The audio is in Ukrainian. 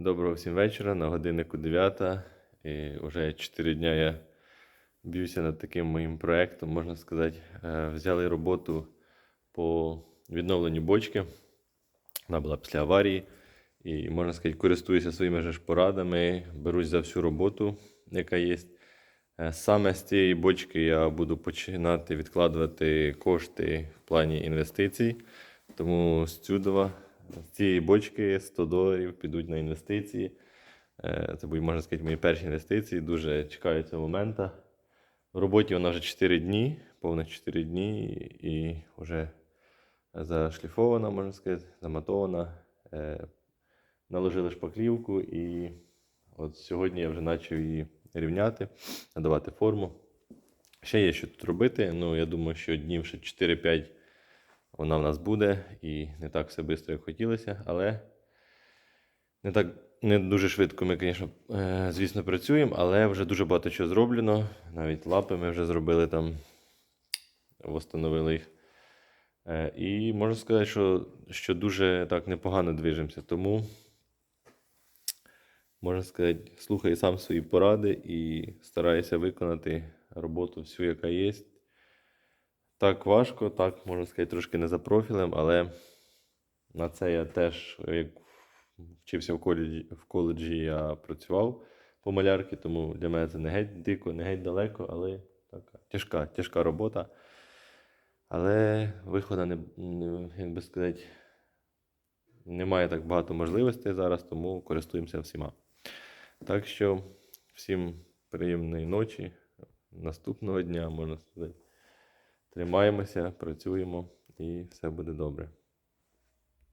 Доброго всім вечора. На годиннику 9. І вже 4 дня я б'юся над таким моїм проєктом, можна сказати. Е, Взяли роботу по відновленню бочки. Вона була після аварії. І, можна сказати, користуюся своїми ж порадами, берусь за всю роботу, яка є. Е, Саме з цієї бочки я буду починати відкладувати кошти в плані інвестицій. Тому з цюдова, з цієї бочки 100 доларів підуть на інвестиції. Е, Це будуть, можна сказати, мої перші інвестиції. Дуже чекаю цього моменту. В роботі вона вже 4 дні, повних 4 дні, і вже зашліфована, можна сказати, заматована. Е, Наложили шпаклівку, і от сьогодні я вже почав її рівняти, надавати форму. Ще є що тут робити. Ну, я думаю, що днів ще 4-5 вона в нас буде і не так все швидко, як хотілося, але не так не дуже швидко ми, звісно, е, звісно, працюємо, але вже дуже багато чого зроблено. Навіть лапи ми вже зробили там, встановили їх. Е, І можу сказати, що, що дуже так непогано движемося. Тому, можна сказати, слухай сам свої поради і стараюся виконати роботу всю, яка є. Так важко, так, можна сказати, трошки не за профілем, але на це я теж, як вчився в коледжі, в коледжі я працював по малярки, тому для мене це не геть дико, не геть далеко, але така тяжка, тяжка робота. Але виходу, не, як би сказати, немає так багато можливостей зараз, тому користуємося всіма. Так що всім приємної ночі, наступного дня, можна сказати. Тримаємося, працюємо і все буде добре.